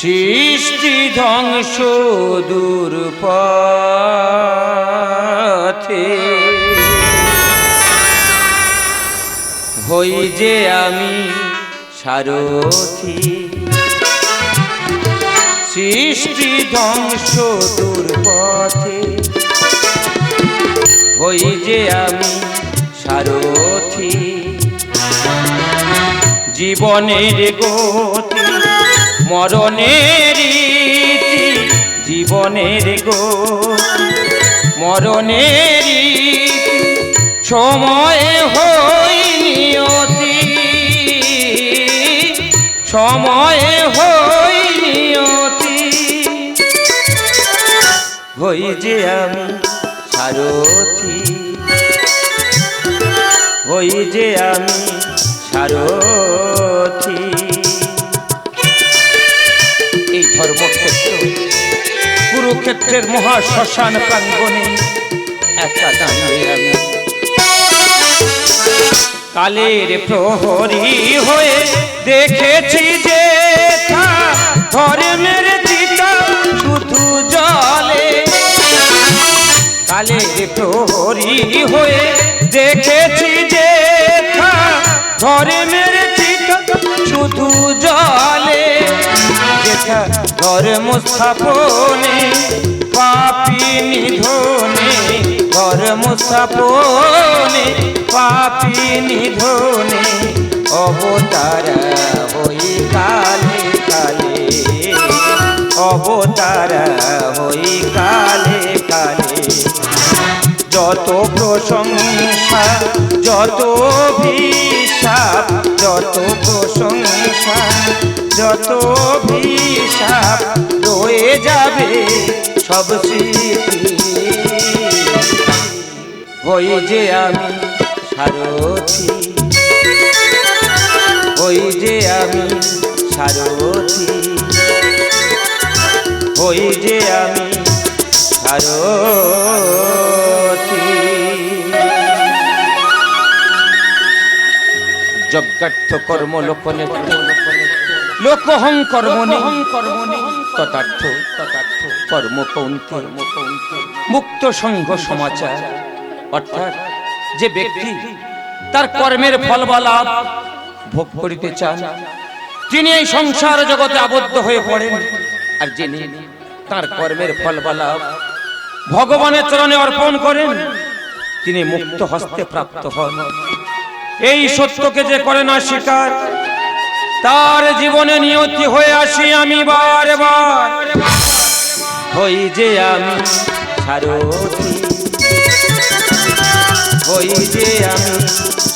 সৃষ্টি ধ্বংস দূর পথে। হই যে আমি সারথি। সৃষ্টি ধ্বংস দূর পথে। হই যে আমি সারথি। জীবনের গতি মরণের জীবনের গো। মরণের সময় হই নিয়তি সময় হই নিয়তি হই যে আমি সারথি। হই যে আমি সারথি। কুরুক্ষেত্রের মহা শ্মশান প্রাঙ্গণে একা দাঁড়িয়ে কালের প্রহরী হয়ে দেখেছি যে ধর্মের চিতা শুধু জলে। কালের প্রহরী হয়ে দেখেছি যে থা ধর্মের যেথা ধর্ম স্থাপনে পাপি নিধনে ধর্ম স্থাপনে পাপি নিধনে অবতার হই কালে কালে। অবতার হই কালে কালে। যত প্রশংসা যত ভিসাপ যত প্রশংসা, যত ভিসাপ রয়ে যাবে সব স্মৃতি। হই যে আমি সারথি হই যে আমি সারথি হই যে আমি সারথি। যজ্ঞার্থ কর্ম লোকনে লোকহং কর্মণি। তথার্থ তথার্থ কর্ম পৌন্তে মুক্ত সংঘ সমাচার। অর্থাৎ যে ব্যক্তি তার কর্মের ফল বা লাভ ভোগ করিতে চান, তিনি এই সংসার জগতে আবদ্ধ হয়ে পড়েন। আর যিনি তার কর্মের ফল বা লাভ ভগবানের চরণে অর্পণ করেন, তিনি মুক্ত হস্তে প্রাপ্ত হন। এই সত্যকে যে করে না স্বীকার, তার জীবনে নিয়তি হয়ে আসি আমি বারে বার। হই যে আমি সারথি হই যে আমি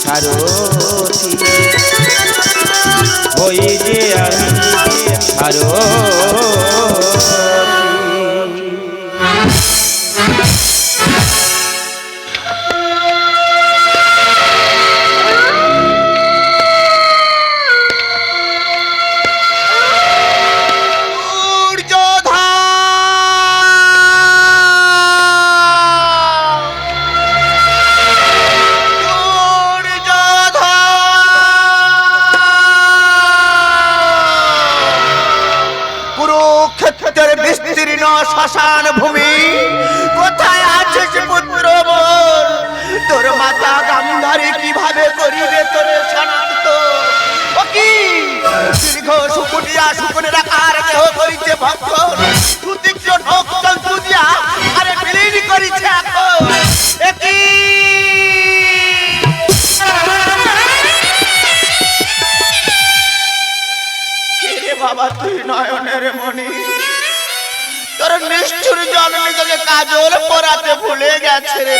সারথি হই যে আমি সারথি দীর্ঘ শুকুনিয়া শুকুনের আকার দেহ করিছে ভক্ষণ সুতীক্ষ্ণ ঢোক আরে কাজল পরাতে ভুলে গেছে রে।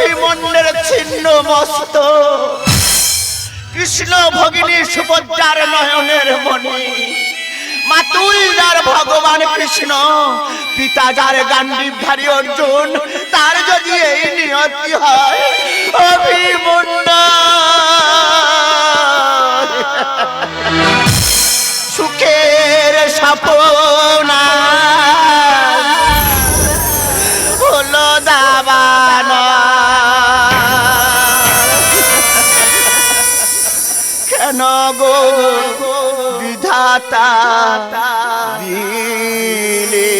অভিমন্যের ছিন্ন মস্ত। কৃষ্ণ ভগিনী সুভদ্রার নয়নের মনে মাতুল যার ভগবান কৃষ্ণ পিতা যার গান্ডীবধারী অর্জুন, তার যদি এই নিয়তি হয়, অভিমন্যা বিধাতা দিলে।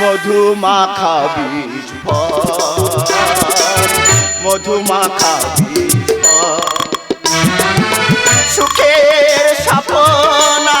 মধুমাখা বীজ মধু মাখা বীজ সুখের সাপনা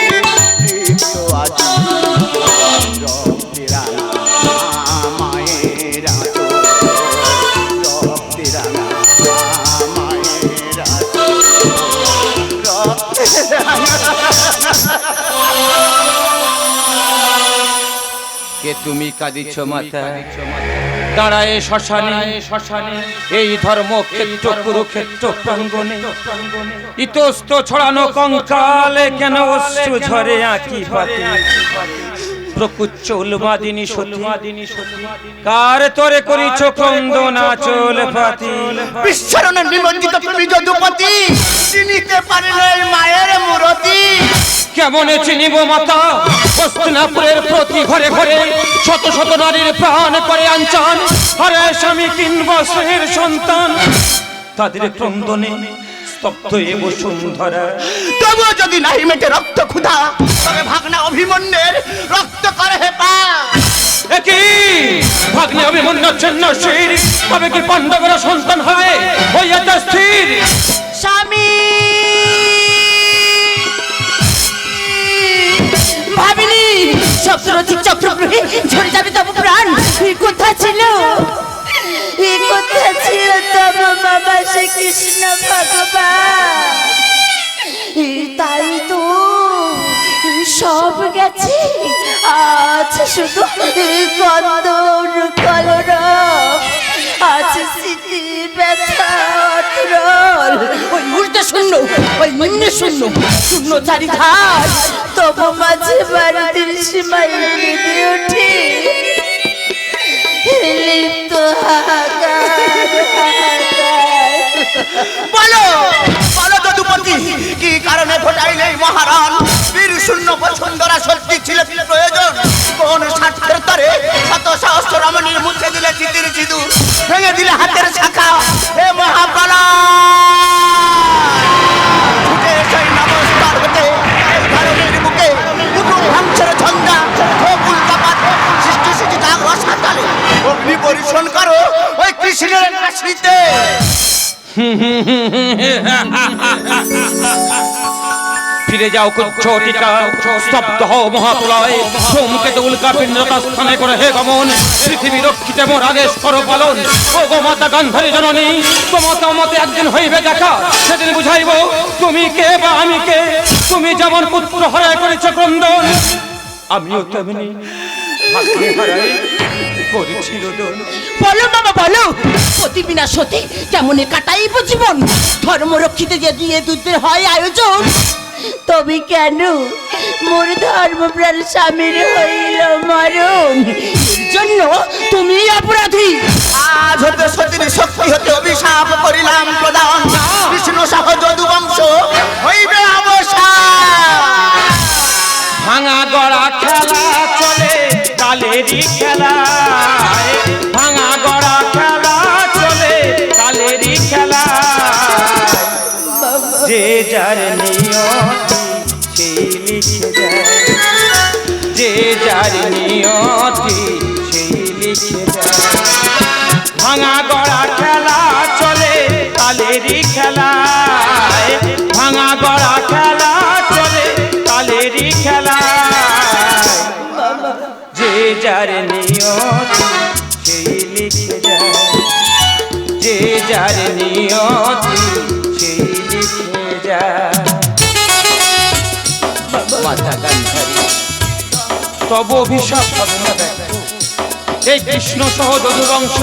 রিক্ত আজি রক্তেরা মায়েরা তুমি কাঁদিছ মাতা দাঁড়ায় শ্মশানে। শ্মশানে এই ধর্ম ক্ষেত্র, কুরুক্ষেত্র প্রাঙ্গনে ইতস্ত ছড়ানো কঙ্কালে কেন অশ্রু ঝরে আঁকি পাতে প্রকুচ্চ উলমাদিনী সতী। কার তোরে করিছ ক্রন্দন আচল পাতি বিশ্বরণে নিমজ্জিত তুমি যদুপতি। চিনিতে পারিলে মায়ের মূরতি। কেমনে চিনিব মাতা? হস্তিনাপুরের প্রতি ঘরে ঘরে শত শত নারীর প্রাণ করে আঞ্চান আরে স্বামী তিন বছরের সন্তান। তাদের ক্রন্দনে স্তব্ধ এ বসুন্ধরা। তবুও যদি নাহি মেটে রক্ত ক্ষুধা তবে ভাগনা অভিমন্যের রক্ত করে হে পা। একই ভাগ্নে অভিমন্য চিহ্ন শির তবে কি পাণ্ডবের সন্তান হয় হইয়াতে স্থির। স্বামী ভাবিনি সপ্তরথী চক্রগ্রহে ঝরে যাবে তব প্রাণ। এ কথা ছিল? কথা ছিল তব বাবা শ্রীকৃষ্ণ ভগবান। তাই তো সব গেছে। আছে শুধু কন্দর কলর আছে স্মৃতি ব্যথা ওই উল্টে শূন্য ওই নিম্নে শূন্য শূন্য চারিধার। তবু মাঝে বাড়ির সীমায় কেঁদে ওঠে লিপ্ত বলো বলো যদুপতি কি কারণে ঘটাইলে মহারান? বীর শূন্য বসুন্ধরা সত্যি ছিল ফিরে যাও কুচ্ছটিকা স্তব্ধ হও মহাপ্রলয়। সোমকে উল্কা পিণ্ডতা স্থানে করে হে গমন। পৃথিবী রক্ষিতে মোর আদেশ করো পালন। ও গো মাতা গান্ধারী জননী তোমাতে মতে একদিন হইবে দেখা। সেদিন বুঝাইব, তুমি কে বা আমি কে? তুমি যেমন পুত্র হরায় করেছ ক্রন্দন, আমিও তেমনি। করেছিল বলো বাবা বলো। সতী বিনা সতী কেমনে কাটাইব জীবন? ধর্ম রক্ষিতে যদি এ দুধের হয় আয়োজন। তবে কেন? মোর ধর্মপ্রাণ স্বামীর হইল মরণ। জন্য তুমি অপরাধী। আজ হতে সতীর শক্তি হতে অভিশাপ করিলাম প্রদান। বিষ্ণু সহ যদু বংশ হইবে অবসান। ভাঙা গড়া খেলা চলে কালেরই খেলা। যে যার নিয়তি সেই লিখে যায় যে যার নিয়তি সেই লিখে যায় ভাঙা গড়া খেলা চলে কালেরই খেলায়। গড়া খেলা চলে কালেরই খেলা যে যার নিয়তি সেই লিখে যায় যে যার নিয়তি মাতা গান্ধারী তব অভিশাপ হবে না ব্যর্থ। এই কৃষ্ণ সহ যদুবংশ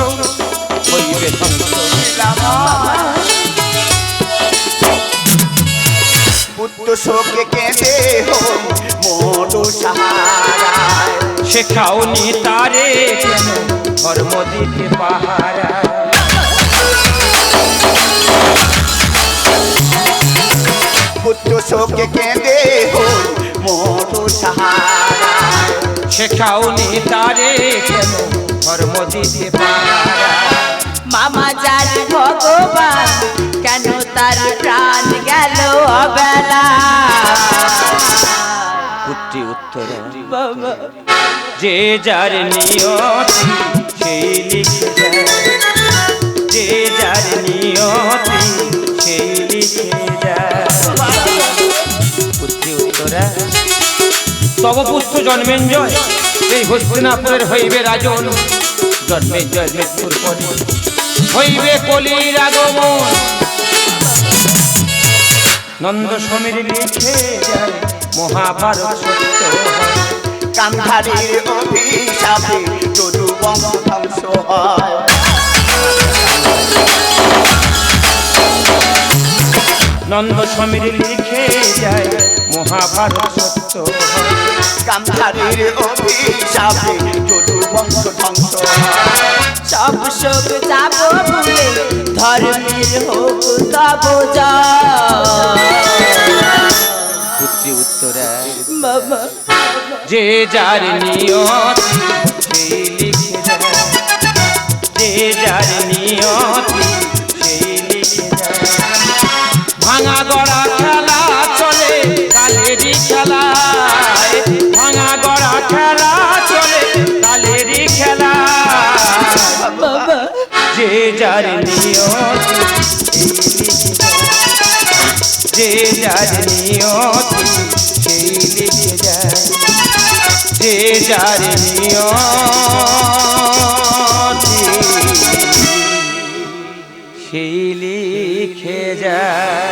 হইবে পুত্র শোকে কেঁদে হই সাহারায় শেখাওনি তারে কেন ধর্ম দিতে পাহারা। পুত্র শোকে কেঁদে হই মরু সাহারায় শেখাওনি তারে কেন ধর্ম দিতে মামা যার ভগবান কেন তার প্রাণ গেল অবেলা? পুত্রী উত্তর যে যার নিয়তি সেই লিখে যে যার নিয়তি সেই লিখে যায় পুত্রী উত্তরা তব পুত্র জন্মেঞ্জয় এই হস্তিনাপুরের হইবে রাজন। জন্মেঞ্জয় মৃত্যুর পরে। হইবে কলির আগমন। নন্দ সমীর লিখে মহাভারত সত্য হয়। অভিশাপে যদু বংশ ধ্বংস হয়। নন্দ সমীর লিখে যায় মহাভারত সত্য। কান্ধারীর অভিশাপে যদু বংশ ধ্বংস সব শোক যাব ভুলে ধর্মের হোক তব। পুত্রী উত্তরা বাবা যে যার নিয়ত সেই যে যার নিয়ত যে যার নিয়ত সেই লিখে যায় যে যার নিয়ত সেই লিখে যায়